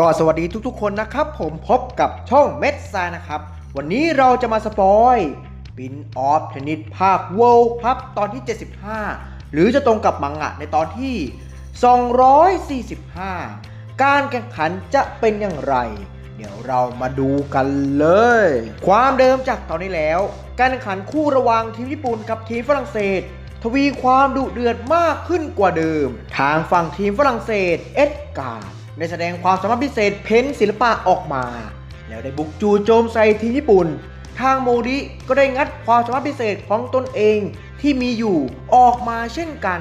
ก็สวัสดีทุกๆคนนะครับ ผมพบกับช่องเม็ดซานะครับ วันนี้เราจะมาสปอยปินออฟเทนนิสภาค World Cup ตอนที่ 75 หรือจะตรงกับมังงะในตอนที่ 245 การแข่งขันจะเป็นอย่างไร เดี๋ยวเรามาดูกันเลย ความเดิมจากตอนนี้แล้ว การแข่งขันคู่ระหว่างทีมญี่ปุ่นกับทีมฝรั่งเศสทวีความดุเดือดมากขึ้นกว่าเดิม ทางฝั่งทีมฝรั่งเศสเอ็ดการ์ด ได้แสดงความสามารถพิเศษเพ้นศิลปะออกมา แล้วได้บุกจู่โจมใส่ทีมญี่ปุ่น ทางโมริก็ได้งัดความสามารถพิเศษของตนเองที่มีอยู่ออกมาเช่นกัน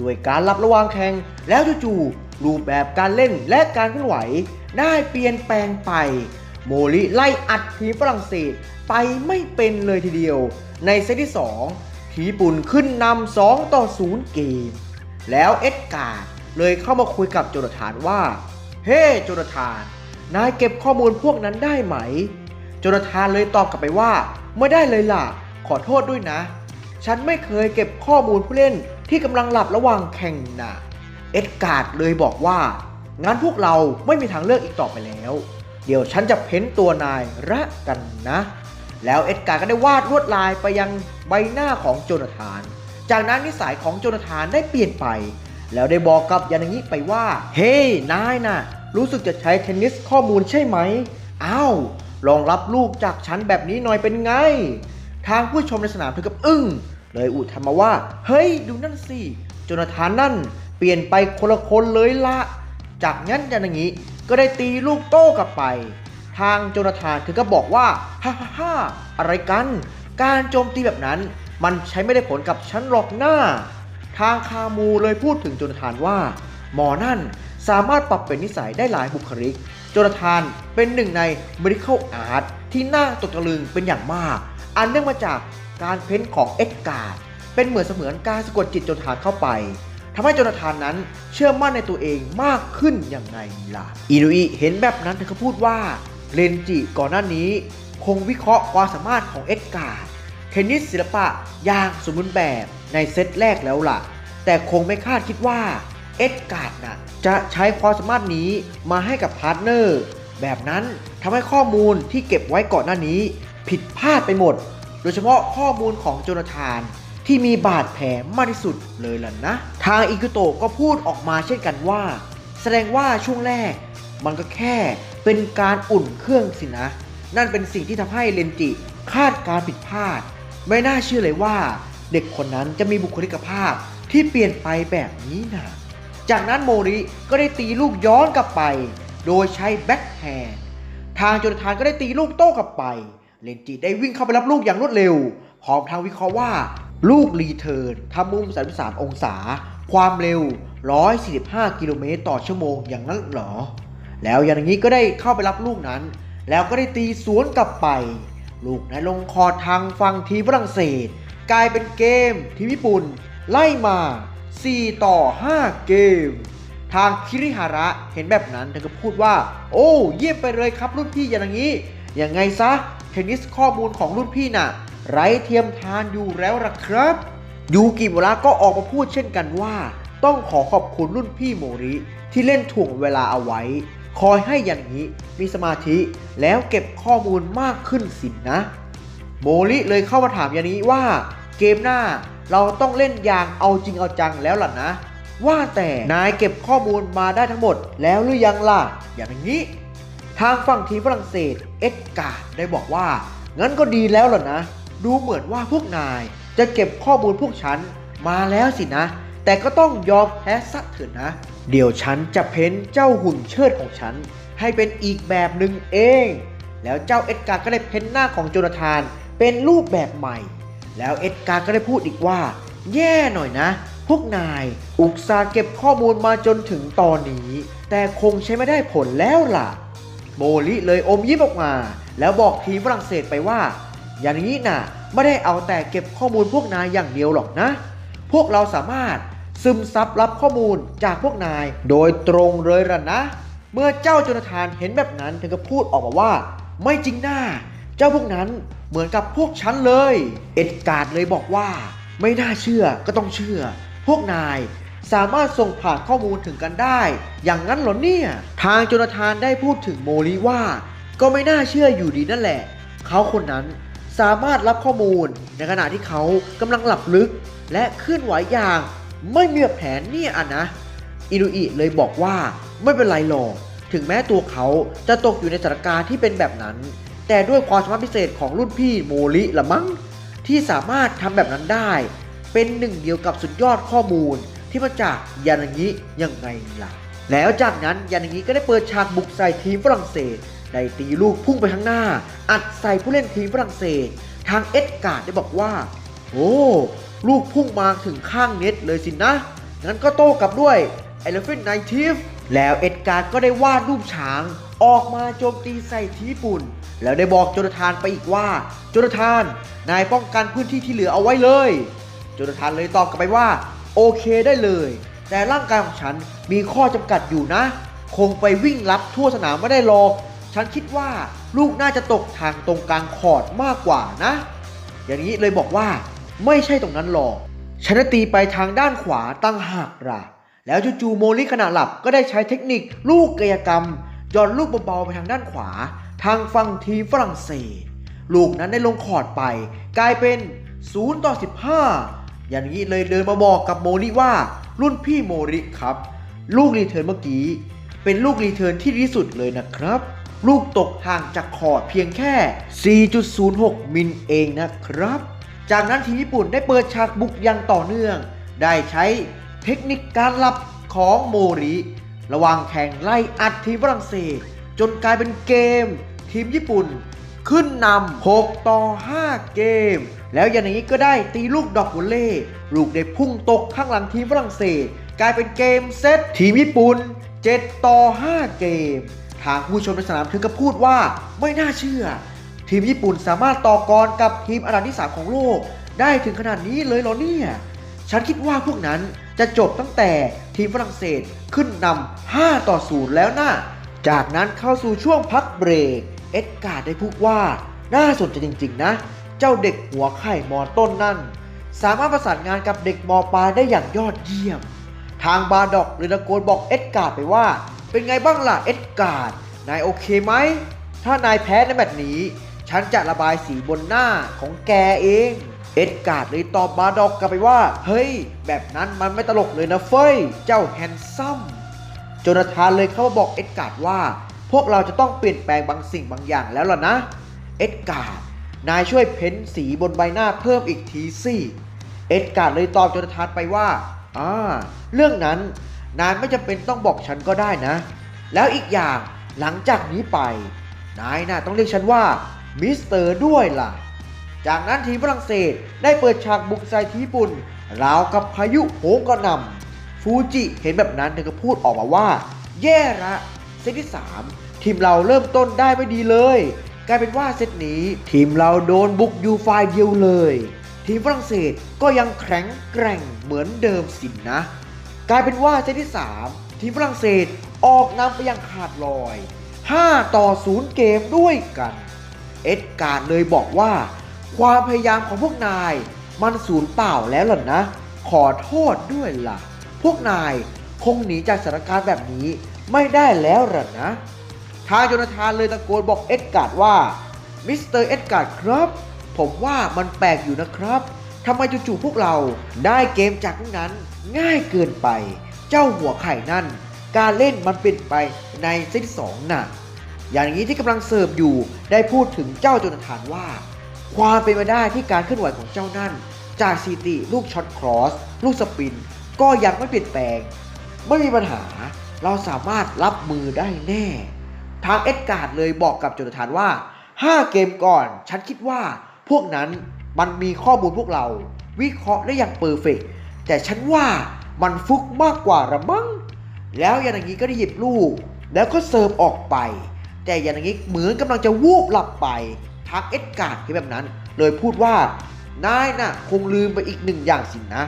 ด้วยการรับระวางแข่งแล้วจู่ๆรูปแบบการเล่นและการเคลื่อนไหว ได้เปลี่ยนแปลงไป โมริไล่อัดทีมฝรั่งเศสไปไม่เป็นเลยทีเดียว ในเซตที่ 2 ทีญี่ปุ่นขึ้นนำ2ต่อ 0 เกม แล้วเอ็ดการ์ดเลยเข้ามาคุยกับโจนาธานว่า เฮ้โจนาธาน นายเก็บข้อมูลพวกนั้นได้ไหม โจนาธานเลยตอบกลับไปว่า ไม่ได้เลยล่ะ ขอโทษด้วยนะ ฉันไม่เคยเก็บข้อมูลผู้เล่นที่กำลังหลับระหว่างแข่งนะเอ็ดการ์ดเลยบอกว่างั้นพวกเราไม่มีทางเลือกอีกต่อไปแล้ว เดี๋ยวฉันจะเพ้นตัวนายระกันนะ แล้วเอ็ดการ์ก็ได้วาดลวดลายไปยังใบหน้าของโจนาธาน จากนั้นนิสัยของโจนาธานได้เปลี่ยนไป แล้วได้บอกกับยานางิไปว่า เฮ้นายน่ะ รู้สึกจะใช้เทนนิสข้อมูลใช่ไหม อ้าว ลองรับลูกจากฉันแบบนี้หน่อยเป็นไง ทางผู้ชมในสนามถึงกับอึ้ง เลยอุทานมาว่า เฮ้ย ดูนั่นสิโจนาธานนั่นเปลี่ยนไปคนละคนเลยละ จากนั้นยานางิก็ได้ตีลูกโต้กลับไป ทางโจนาธานถึงก็บอกว่า ฮ่าฮ่าฮ่าอะไรกัน การโจมตีแบบนั้น มันใช้ไม่ได้ผลกับฉันหรอกหน้า ทางคามูเลยพูดถึงโจนาธานว่า หมอนั่นสามารถปรับเป็นนิสัยได้หลายบุคลิก โจนาธานเป็นหนึ่งใน medical art ที่น่าตกตะลึงเป็นอย่างมาก อันเนื่องมาจากการเพ้นของเอ็ดการ์ดเป็นเหมือนเสมือนการสะกดจิตโจนาธานเข้าไปทำให้โจนาธานนั้นเชื่อมั่นในตัวเองมากขึ้นอย่างไงล่ะอินุอิเห็นแบบนั้นเธอก็พูดว่าเรนจิก่อนหน้านี้ คงวิเคราะห์ความสามารถของเอ็ดการ์ดเทนนิสศิลปะอย่างสมบูรณ์แบบ ในเซตแรกแล้วล่ะ แต่คงไม่คาดคิดว่าเอ็ดการ์ดน่ะจะใช้ความสามารถนี้มาให้กับพาร์ทเนอร์แบบนั้นทำให้ข้อมูลที่เก็บไว้ก่อนหน้านี้ ผิดพลาดไปหมด โดยเฉพาะข้อมูลของโจนาธานที่มีบาดแผลมากที่สุดเลยล่ะนะ ทางอิกุโตะก็พูดออกมาเช่นกันว่า แสดงว่าช่วงแรก มันก็แค่เป็นการอุ่นเครื่องสินะ นั่นเป็นสิ่งที่ทำให้เลนจิคาดการผิดพลาด ไม่น่าเชื่อเลยว่า เด็กคนนั้นจะมีบุคลิกภาพที่เปลี่ยนไปแบบนี้นะจากนั้นโมริก็ได้ตีลูกย้อนกลับไป โดยใช้แบ็คแฮนด์ทางโจนาธานก็ได้ตีลูกโต้กลับไป เลนจิได้วิ่งเข้าไปรับลูกอย่างรวดเร็วพร้อมทางวิเคราะห์ว่า ลูกรีเทิร์นทำมุม 33 องศา ความเร็ว 145 กิโลเมตรต่อชั่วโมงอย่างนั้นเหรอ แล้วอย่างนี้ก็ได้เข้าไปรับลูกนั้น แล้วก็ได้ตีสวนกลับไป ลูกนั้นลงคอทางฝั่งทีมฝรั่งเศส กลายเป็นเกมทีมญี่ปุ่น ไล่มา 4 ต่อ 5 เกม ทางคิริฮาระเห็นแบบนั้นเธอก็พูดว่า โอ้เยี่ยมไปเลยครับรุ่นพี่อย่างนี้อย่างไงซะ เทนนิสข้อมูลของรุ่นพี่น่ะ ไร้เทียมทานอยู่แล้วล่ะครับยูกิโมระก็ออกมาพูดเช่นกันว่า ต้องขอขอบคุณรุ่นพี่โมริ ที่เล่นถ่วงเวลาเอาไว้ คอยให้อย่างนี้มีสมาธิแล้วเก็บข้อมูลมากขึ้นสินนะ โมริเลยเข้ามาถามยานี้ว่า เกมหน้าเราต้องเล่นอย่างเอาจริงเอาจังแล้วล่ะนะ ว่าแต่นายเก็บข้อมูลมาได้ทั้งหมดแล้วหรือยังล่ะ อย่างนี้ ทางฝั่งทีมฝรั่งเศสเอ็ดการ์ดได้บอกว่า งั้นก็ดีแล้วล่ะนะ ดูเหมือนว่าพวกนายจะเก็บข้อมูลพวกฉันมาแล้วสินะ แต่ก็ต้องยอมแพ้สักเถอะนะ เดี๋ยวฉันจะเพ้นเจ้าหุ่นเชิดของฉัน ให้เป็นอีกแบบหนึ่งเอง แล้วเจ้าเอ็ดการ์ก็ได้เพ้นหน้าของโจนาธานเป็นรูปแบบใหม่ แล้วเอ็ดการ์ก็ได้พูดอีกว่า แย่หน่อยนะ พวกนายอุกซาห์เก็บข้อมูลมาจนถึงตอนนี้ แต่คงใช้ไม่ได้ผลแล้วล่ะ โมลิเลยอมยิ้มออกมา แล้วบอกทีมฝรั่งเศสไปว่า อย่างนี้น่ะไม่ได้เอาแต่เก็บข้อมูลพวกนายอย่างเดียวหรอกนะ พวกเราสามารถซึมซับรับข้อมูลจากพวกนายโดยตรงเลยล่ะนะ เมื่อเจ้าจนาธานเห็นแบบนั้นถึงก็พูดออกมาว่า ไม่จริงหน่า เจ้าพวกนั้นเหมือนกับพวกฉันเลย เอ็ดการ์ดเลยบอกว่า ไม่น่าเชื่อก็ต้องเชื่อ พวกนายสามารถส่งผ่านข้อมูลถึงกันได้ อย่างนั้นเหรอเนี่ย ทางโจนาธานได้พูดถึงโมลิว่า ก็ไม่น่าเชื่ออยู่ดีนั่นแหละ เขาคนนั้นสามารถรับข้อมูลในขณะที่เขากำลังหลับลึก และเคลื่อนไหวอย่าง ไม่มีแบบแผนเนี่ยอะนะ อินุอิเลยบอกว่าไม่เป็นไรหรอกถึงแม้ตัวเขาจะตกอยู่ในสถานการณ์ที่เป็นแบบนั้น แต่ด้วยความสามารถพิเศษของรุ่นพี่โมริละมั้งที่สามารถทำแบบนั้นได้ เป็นหนึ่งเดียวกับสุดยอดข้อมูลที่มาจากยานางิยังไงล่ะ แล้วจากนั้นยานางิก็ได้เปิดฉากบุกใส่ทีมฝรั่งเศส ได้ตีลูกพุ่งไปข้างหน้า อัดใส่ผู้เล่นทีมฝรั่งเศส ทางเอ็ดการ์ดได้บอกว่า โอ้ลูกพุ่งมาถึงข้างเน็ตเลยสินะ งั้นก็โต้กลับด้วย Elephant n i t i v e แล้วเอ็ดการ์ดก็ได้วาดรูปช้าง ออกมาโจมตีใส่ทีปุ่น แล้วได้บอกโจนาธานไปอีกว่า โจนาธาน นายป้องกันพื้นที่ที่เหลือเอาไว้เลย โจนาธานเลยตอบกลับไปว่า โอเคได้เลย แต่ร่างกายของฉันมีข้อจำกัดอยู่นะ คงไปวิ่งรับทั่วสนามไม่ได้หรอกฉันคิดว่าลูกน่าจะตกทางตรงกลางคอร์ดมากกว่านะ อย่างนี้เลยบอกว่า ไม่ใช่ตรงนั้นหรอก ฉันตีไปทางด้านขวาตั้งหากล่ะ แล้วจู่ๆโมลิขณะหลับก็ได้ใช้เทคนิคลูกกายกรรมย่อนลูกเบาๆไปทางด้านขวา ทางฝั่งทีมฝรั่งเศส ลูกนั้นได้ลงคอร์ดไป กลายเป็น 0 ต่อ 15 อย่างนี้เลยเดินมาบอกกับโมลิว่ารุ่นพี่โมริครับ ลูกรีเทิร์นเมื่อกี้ เป็นลูกรีเทิร์นที่ดีสุดเลยนะครับ ลูกตกห่างจากคอร์ดเพียงแค่ 4.06 มิลเองนะครับ จากนั้นทีมญี่ปุ่นได้เปิดฉากบุกอย่างต่อเนื่อง ได้ใช้เทคนิคการหลับของโมริ ระหว่างแข่งไล่อัดทีมฝรั่งเศส จนกลายเป็นเกม ทีมญี่ปุ่น ขึ้นนำ6ต่อ 5 เกม แล้วอย่างนี้ก็ได้ตีลูกดอกวอลเล่ลูกได้พุ่งตกข้างหลังทีมฝรั่งเศส กลายเป็นเกมเซตทีมญี่ปุ่น 7 ต่อ 5 เกม ทางผู้ชมในสนามถึงกับพูดว่าไม่น่าเชื่อ ทีมญี่ปุ่นสามารถต่อกรกับทีมอันดับที่ 3 ของโลก ได้ถึงขนาดนี้เลยเหรอเนี่ยฉันคิดว่าพวกนั้นจะจบตั้งแต่ทีมฝรั่งเศสขึ้นนำ5ต่อ 0 แล้วนะจากนั้นเข้าสู่ช่วงพักเบรก เอ็ดการ์ดได้พูดว่า น่าสนใจจริง ๆ นะ เจ้าเด็กหัวไข่มอต้นนั่น สามารถประสานงานกับเด็กมปลายได้อย่างยอดเยี่ยม ทางบาร์ดอกเลยตะโกนบอกเอ็ดการ์ดไปว่า เป็นไงบ้างล่ะเอ็ดการ์ดนายโอเคไหม ถ้านายแพ้ในแมตช์นี้ ฉันจะระบายสีบนหน้าของแกเอง เอ็ดการ์ดเลยตอบบาร์ดอกกลับไปว่า เฮ้ย แบบนั้นมันไม่ตลกเลยนะเฟ้ย เจ้าแฮนซัมโจนาธานเลยเข้ามาบอกเอ็ดการ์ดว่า พวกเราจะต้องเปลี่ยนแปลงบางสิ่งบางอย่างแล้วล่ะนะ เอ็ดการ์ดนายช่วยเพ้นสีบนใบหน้าเพิ่มอีกทีสิเอ็ดการ์ดเลยตอบโจนาธานไปว่าอ่าเรื่องนั้นนายไม่จำเป็นต้องบอกฉันก็ได้นะ แล้วอีกอย่างหลังจากนี้ไป นายน่ะต้องเรียกฉันว่ามิสเตอร์ด้วยล่ะ จากนั้นทีมฝรั่งเศสได้เปิดฉากบุกใส่ทีมญี่ปุ่น ราวกับพายุโหมกระหน่ำฟูจิเห็นแบบนั้นเธอก็พูดออกมาว่า แย่ละเซตที่3 ทีมเราเริ่มต้นได้ไม่ดีเลย กลายเป็นว่าเซตนี้ทีมเราโดนบุกอยู่ฝ่ายเดียวเลย ทีมฝรั่งเศสก็ยังแข็งแกร่งเหมือนเดิมสินนะ กลายเป็นว่าเซตที่ 3 ทีมฝรั่งเศสออกนำไปอย่างขาดลอย 5 ต่อ 0 เกมด้วยกัน เอ็ดการ์ดเลยบอกว่า ความพยายามของพวกนายมันสูญเปล่าแล้วล่ะนะ ขอโทษด้วยล่ะ พวกนายคงหนีจากสถานการณ์แบบนี้ไม่ได้แล้วหรอนะ ทางโจนาธานเลยตะโกนบอกเอ็ดการ์ดว่ามิสเตอร์เอ็ดการ์ดครับ ผมว่ามันแปลกอยู่นะครับทำไมจู่ๆพวกเราได้เกมจากพวกนั้นง่ายเกินไป เจ้าหัวไข่นั่น การเล่นมันเปลี่ยนไปในเซตสองน่ะ อย่างนี้ที่กำลังเสิร์ฟอยู่ได้พูดถึงเจ้าโจนาธานว่า ความเป็นไปได้ที่การเคลื่อนไหวของเจ้านั่น จากสถิติลูกช็อตครอส ลูกสปิน ก็ยังไม่เปลี่ยนแปลง ไม่มีปัญหาเราสามารถรับมือได้แน่ ทางเอ็ดการ์ดเลยบอกกับโจนาธานว่า 5 เกมก่อน ฉันคิดว่าพวกนั้นมันมีข้อมูลพวกเรา วิเคราะห์ได้อย่างเปอร์เฟกแต่ฉันว่ามันฟุกมากกว่าระมั้งแล้วอย่างนี้ก็ได้หยิบลูก แล้วก็เสิร์ฟออกไป แต่อย่างนี้เหมือนกำลังจะวูบหลับไปทางเอ็ดการ์ดเห็นแบบนั้น เลยพูดว่านายน่ะคงลืมไปอีกหนึ่งอย่างสินนะ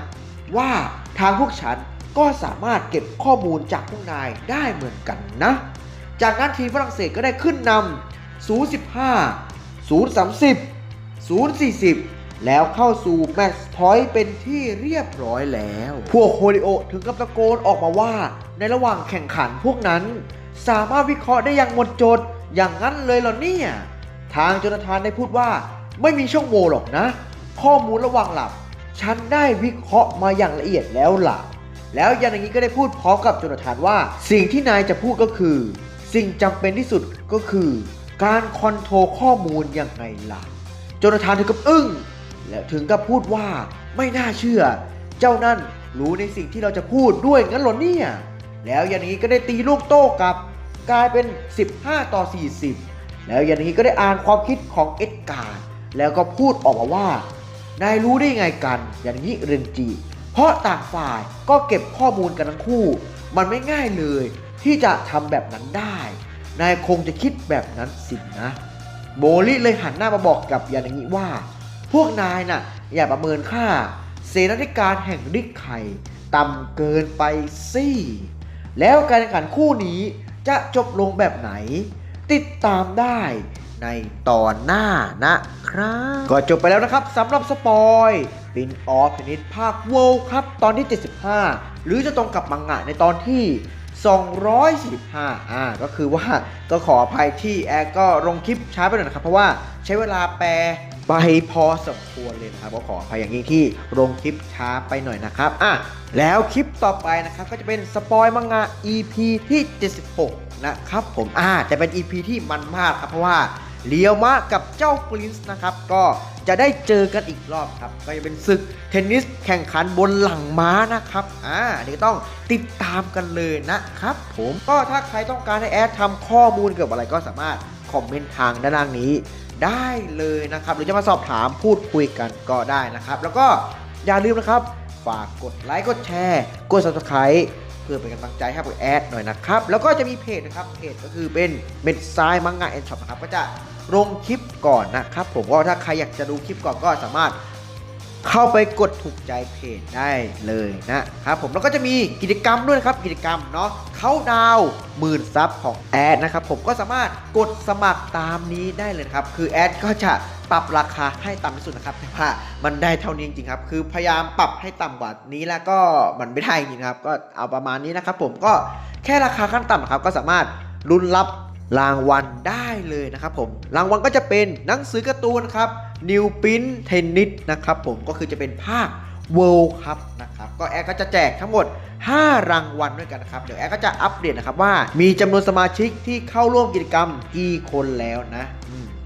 ว่าทางพวกฉันก็สามารถเก็บข้อมูลจากพวกนายได้เหมือนกันนะ จากนั้นทีมฝรั่งเศสก็ได้ขึ้นนำ 015 030 040 แล้วเข้าสู่แมตช์พอยต์เป็นที่เรียบร้อยแล้ว พวกโฮลิโอถึงกับตะโกนออกมาว่า ในระหว่างแข่งขันพวกนั้น สามารถวิเคราะห์ได้อย่างหมดจด อย่างนั้นเลยเหรอเนี่ย ทางโจนาธานได้พูดว่า ไม่มีช่องโหว่หรอกนะ ข้อมูลระหว่างหลับ ฉันได้วิเคราะห์มาอย่างละเอียดแล้วล่ะแล้วยันางนี้ก็ได้พูดพร้อมกับโจนาธานว่า สิ่งที่นายจะพูดก็คือ สิ่งจำเป็นที่สุดก็คือ การคอนโทรลข้อมูลยังไงล่ะจนาธานถึงกับอึ้งและถึงกับพูดว่าไม่น่าเชื่อ เจ้านั่นรู้ในสิ่งที่เราจะพูดด้วยงั้นเหรอเนี่ย แล้วยันนี้ก็ได้ตีลูกโต้กลับ กลายเป็น 15 ต่อ 40 แล้วยันนี้ก็ได้อ่านความคิดของเอ็ดการ์ดแล้วก็พูดออกมาว่า นายรู้ได้ไงกันอย่างนี้เรนจีเพราะต่างฝ่ายก็เก็บข้อมูลกันทั้งคู่ มันไม่ง่ายเลย ที่จะทำแบบนั้นได้ นายคงจะคิดแบบนั้นสินะ โบลิเลยหันหน้ามาบอกกับยานางิว่า พวกนายน่ะ อย่าประเมินค่า เสนาธิการแห่งริกไข่ต่ำเกินไปสิแล้วการแข่งขันคู่นี้จะจบลงแบบไหน ติดตามได้ในตอนหน้านะครับ ก็จบไปแล้วนะครับสำหรับสปอยปินออฟชนิดภาคเวลครับ ตอนที่ 75 หรือจะตรงกับมังงะในตอนที่ 215อ่าก็คือว่าก็ขออภัยที่แอร์ก็ลงคลิปช้าไปหน่อยนะครับ เพราะว่าใช้เวลาแปลไปพอสมควรเลยนะครับก็ขออภัยอย่างยิ่งที่ลงคลิปช้าไปหน่อยนะครับอะแล้วคลิปต่อไปนะครับก็จะเป็นสปอยมังงะ EP ที่ 76 นะครับผมอ่าจะเป็น EP ที่มันมากครับเพราะว่า เลียวมะกับเจ้าปรินซ์นะครับก็จะได้เจอกันอีกรอบครับ ก็จะเป็นศึกเทนนิสแข่งขันบนหลังม้านะครับอ่าอันนี้ก็ต้องติดตามกันเลยนะครับ ผมก็ถ้าใครต้องการให้แอดทำข้อมูลเกี่ยวกับอะไรก็สามารถคอมเมนต์ทางด้านล่างนี้ได้เลยนะครับ หรือจะมาสอบถามพูดคุยกันก็ได้นะครับ แล้วก็อย่าลืมนะครับ ฝากกดไลค์กดแชร์กด subscribe เพื่อเป็นกำลังใจให้กับแอดหน่อยนะครับ แล้วก็จะมีเพจนะครับ เพจก็คือเป็นเม็ดซ้ายมังงะแอนช็อปนะครับ ก็จะ ลงคลิปก่อนนะครับ ผมก็ถ้าใครอยากจะดูคลิปก่อนก็สามารถเข้าไปกดถูกใจเพจได้เลยนะครับผมแล้วก็จะมีกิจกรรมด้วยนะครับกิจกรรมเนาะเขาดาวหมื่นซับของแอดนะครับผมก็สามารถกดสมัครตามนี้ได้เลยครับ คือแอดก็จะปรับราคาให้ต่ำที่สุดนะครับแต่ว่ามันได้เท่านี้จริงๆครับ คือพยายามปรับให้ต่ำกว่านี้แล้วก็มันไม่ได้จริงครับ ก็เอาประมาณนี้นะครับผมก็แค่ราคาขั้นต่ำครับก็สามารถลุ้นรับ รางวัลได้เลยนะครับผมรางวัลก็จะเป็นหนังสือการ์ตูนครับ New Print Tennis นะครับผมก็คือจะเป็นภาค World Cup นะครับก็แอร์ก็จะแจกทั้งหมด 5 รางวัลด้วยกันนะครับ เดี๋ยวแอร์ก็จะอัปเดตนะครับว่า มีจำนวนสมาชิกที่เข้าร่วมกิจกรรมกี่คนแล้วนะ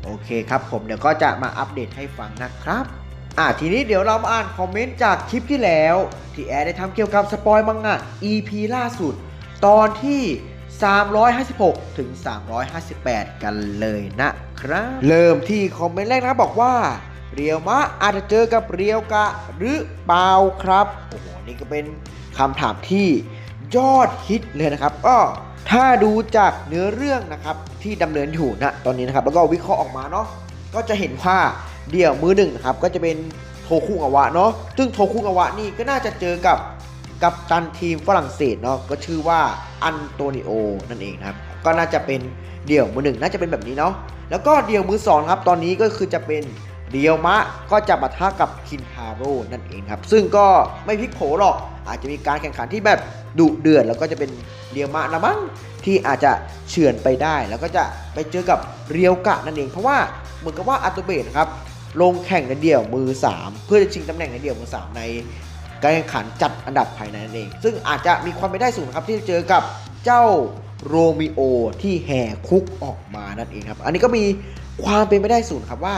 โอเคครับผมเดี๋ยวก็จะมาอัปเดตให้ฟังนะครับอะทีนี้เดี๋ยวเรามาอ่านคอมเมนต์จากคลิปที่แล้ว ที่แอร์ได้ทำเกี่ยวกับสปอยมังงะ EP ล่าสุด ตอนที่ 356 ถึง 358 กันเลยนะครับ เริ่มที่คอมเมนต์แรกนะบบอกว่า เรียวมะอาจจะเจอกับเรียวกะหรือเปล่าครับ โอ้โห นี่ก็เป็นคำถามที่ยอดฮิตเลยนะครับ ก็ถ้าดูจากเนื้อเรื่องนะครับที่ดำเนินอยู่นะตอนนี้นะครับ แล้วก็วิเคราะห์ออกมาเนาะก็จะเห็นว่าเดี่ยวมือหนึ่งนะครับก็จะเป็นโทคุงาวะเนาะซึ่งโทคุงาวะนี่ก็น่าจะเจอกับ กับตันทีมฝรั่งเศสเนาะก็ชื่อว่าอันโตนิโอนั่นเองครับก็น่าจะเป็นเดี่ยวมือหนึ่งน่าจะเป็นแบบนี้เนาะแล้วก็เดี่ยวมือสองครับตอนนี้ก็คือจะเป็นเดียวมะก็จะปะทะกับคินทาโร่นั่นเองครับ ซึ่งก็ไม่พลิกโผหรอก อาจจะมีการแข่งขันที่แบบดุเดือดแล้วก็จะเป็นเดียวมะละมั้งที่อาจจะเฉือนไปได้ แล้วก็จะไปเจอกับเรียวกะนั่นเอง เพราะว่าเหมือนกับว่าอัตโตเบะนะครับลงแข่งในเดี่ยวมือ 3 เพื่อจะชิงตำแหน่งในเดี่ยวมือ 3 ใน การแข่งขันจัดอันดับภายในนั่นเอง ซึ่งอาจจะมีความเป็นได้สูงครับที่จะเจอกับเจ้าโรมิโอที่แห่คุกออกมานั่นเองครับ อันนี้ก็มีความเป็นไปได้สูงครับว่า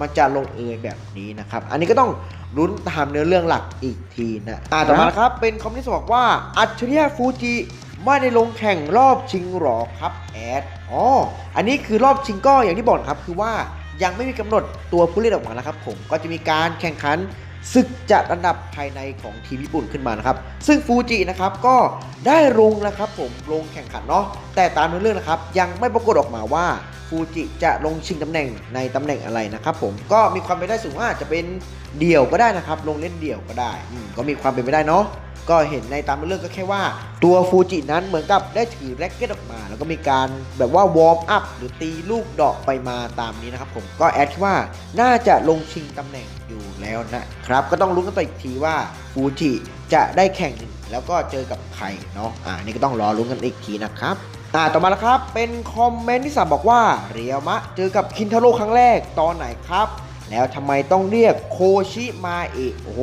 มันจะลงเอยแบบนี้นะครับ อันนี้ก็ต้องลุ้นตามเนื้อเรื่องหลักอีกทีนะอ่าต่อมาครับเป็นคอมเมนต์ที่บอกว่าอัจฉริยะฟูจิไม่ได้ลงแข่งรอบชิงหรอครับแอดอ๋ออันนี้คือรอบชิงก็อย่างที่บอกครับคือว่ายังไม่มีกำหนดตัวผู้เล่นออกมานะครับผมก็จะมีการแข่งขัน ศึกจัดอันดับภายในของทีมญี่ปุ่นขึ้นมานะครับ ซึ่งฟูจินะครับก็ได้ลงนะครับผมลงแข่งขันเนาะแต่ตามเนื้อเรื่องนะครับยังไม่ปรากฏออกมาว่าฟูจิจะลงชิงตำแหน่งในตำแหน่งอะไรนะครับผมก็มีความเป็นไปได้สูงว่าจะเป็นเดี่ยวก็ได้นะครับ ลงเล่นเดี่ยวก็ได้ก็มีความเป็นไปได้เนาะ ก็เห็นในตามเรื่องก็แค่ว่าตัวฟูจินั้นเหมือนกับได้ถือแร็กเก็ตออกมา แล้วก็มีการแบบว่าวอร์มอัพหรือตีลูกดอกไปมาตามนี้นะครับผมก็แอดว่าน่าจะลงชิงตำแหน่งอยู่แล้วนะครับก็ต้องลุ้นกันต่ออีกทีว่าฟูจิจะได้แข่งแล้วก็เจอกับใครเนาะอ่านี่ก็ต้องรอลุ้นกันอีกทีนะครับอ่าต่อมาแล้วครับเป็นคอมเมนต์ที่สามบอกว่าเรียวมะเจอกับคินทาโร่ครั้งแรกตอนไหนครับ แล้วทำไมต้องเรียกโคชิมาเอะโอ้โห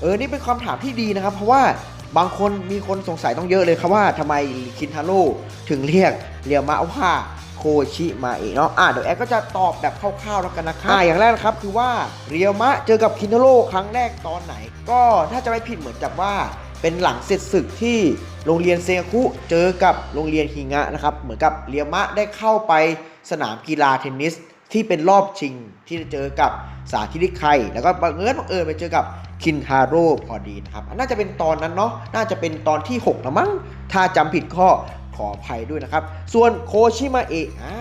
เออนี่เป็นคำถามที่ดีนะครับ เพราะว่าบางคนมีคนสงสัยต้องเยอะเลยครับว่าทำไมคินทาโร่ถึงเรียกเรียวมะว่าโคชิมาเอะเนาะอ่าเดี๋ยวแอดก็จะตอบแบบคร่าวๆแล้วกันนะครับอ่าอย่างแรกนะครับคือว่าเรียวมะเจอกับคินทาโร่ครั้งแรกตอนไหน ก็ถ้าจะไม่ผิดเหมือนกับว่าเป็นหลังเสร็จศึกที่โรงเรียนเซงคุเจอกับโรงเรียนฮิงะนะครับ เหมือนกับเรียมะได้เข้าไปสนามกีฬาเทนนิส ที่เป็นรอบชิงที่จะเจอกับสาธิริไคแล้วก็บังเอิญบังเอิญไปเจอกับคินฮาโร่พอดีนะครับน่าจะเป็นตอนนั้นเนาะน่าจะเป็นตอนที่6นะมั้งถ้าจำผิดข้อขออภัยด้วยนะครับ ส่วนโคชิมาเอะอ่า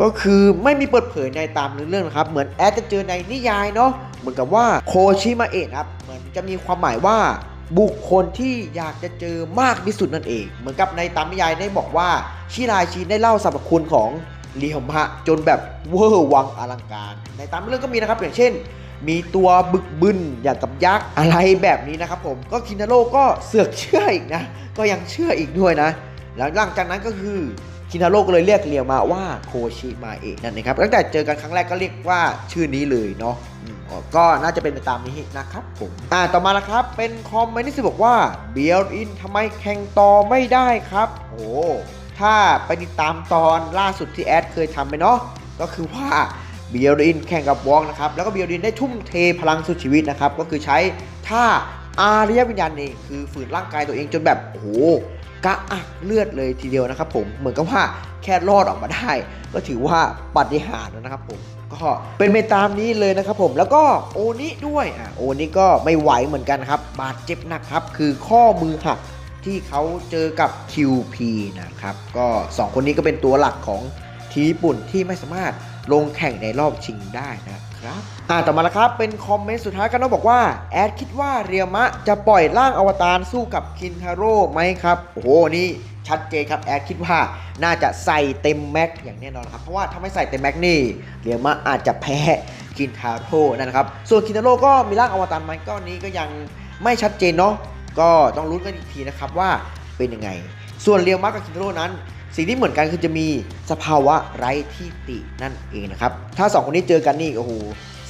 ก็คือไม่มีเปิดเผยในตามเนื้อเรื่องนะครับ เหมือนแอดจะเจอในนิยายเนาะเหมือนกับว่าโคชิมาเอะครับเหมือนจะมีความหมายว่าบุคคลที่อยากจะเจอมากที่สุดนั่นเอง เหมือนกับในตามนิยายได้บอกว่าชิราชิได้เล่าสรรพคุณของ เรียวมะจนแบบเวอร์วังอลังการ ในตามเรื่องก็มีนะครับ อย่างเช่น มีตัวบึกบึนอย่างกับยักษ์อะไรแบบนี้นะครับผมก็คินาโร่ก็เสือกเชื่ออีกนะ ก็ยังเชื่ออีกด้วยนะ แล้วหลังจากนั้นก็คือคินาโร่ก็เลยเรียกเรียวมาว่าโคชิมาเอะนั่นเองครับตั้งแต่เจอกันครั้งแรกก็เรียกว่าชื่อนี้เลยเนาะก็น่าจะเป็นไปตามนี้นะครับผมอ่าต่อมาละครับ เป็นคอมเมนต์ที่บอกว่าเบียร์อินทำไมแข่งต่อไม่ได้ครับ โอ้ ถ้าไปติดตามตอนล่าสุดที่แอดเคยทำไปเนาะก็คือว่าเบียรินแข่งกับวองนะครับแล้วก็เบียรินได้ทุ่มเทพลังสุดชีวิตนะครับก็คือใช้ท่าอาริยวิญญาณเองคือฝืนร่างกายตัวเองจนแบบโอ้โหกระอักเลือดเลยทีเดียวนะครับผมเหมือนกับว่าแค่รอดออกมาได้ ก็ถือว่าปาฏิหาริย์แล้วนะครับผมก็เป็นไปตามนี้เลยนะครับผมแล้วก็โอนิด้วยอะโอนิก็ไม่ไหวเหมือนกันครับ บาดเจ็บหนักครับ คือข้อมือหัก ที่เขาเจอกับ QP นะครับ ก็ 2 คนนี้ก็เป็นตัวหลักของทีมญี่ปุ่นที่ไม่สามารถลงแข่งในรอบชิงได้นะครับอ่าต่อมาแล้วครับ เป็นคอมเมนต์สุดท้ายกันต้องบอกว่า แอดคิดว่าเรียมะจะปล่อยร่างอวตารสู้กับคินทาโร่ไหมครับ โอ้โห นี่ชัดเจนครับ แอดคิดว่าน่าจะใส่เต็มแม็กอย่างแน่นอนครับ เพราะว่าถ้าไม่ใส่เต็มแม็กนี่เรียมะอาจจะแพ้คินทาโร่นะครับ ส่วนคินทาโร่ก็มีร่างอวตารไหมก็นี้ก็ยังไม่ชัดเจนเนาะ ก็ต้องลุ้นกันอีกทีนะครับว่าเป็นยังไง ส่วนเรียวมะกับคินโร่นั้น สิ่งที่เหมือนกันคือจะมีสภาวะไร้ที่ตินั่นเองนะครับ ถ้า 2 คนนี้เจอกันนี่โอ้โห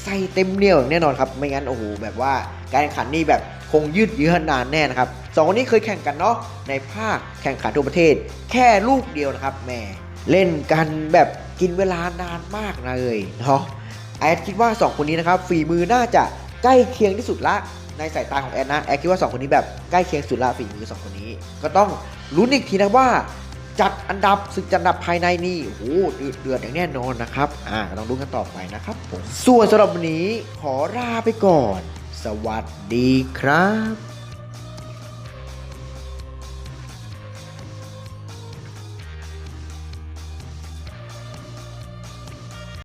ใส่เต็มเหนียวอย่างแน่นอนครับ ไม่งั้นโอ้โหแบบว่าการแข่งขันนี่แบบคงยืดเยื้อนานแน่นะครับสองคนนี้เคยแข่งกันเนาะในภาคแข่งขันทั่วประเทศ แค่ลูกเดียวนะครับแหม่เล่นกันแบบกินเวลานานมากเลยเนาะแอดคิดว่า 2 คนนี้นะครับฝีมือน่าจะใกล้เคียงที่สุดละ ในสายตาของแอนนะแอนคิดว่า 2 คนนี้แบบใกล้เคียงสุดละฝีมือ 2 คนนี้ ก็ต้องลุ้นอีกทีนะว่า จัดอันดับศึกจัดอันดับภายในนี่โอ้โหเดือดเดือดอย่างแน่นอนนะครับอ่าก็ต้องดูกันต่อไปนะครับผมส่วนสำหรับวันนี้ขอลาไปก่อน สวัสดีครับ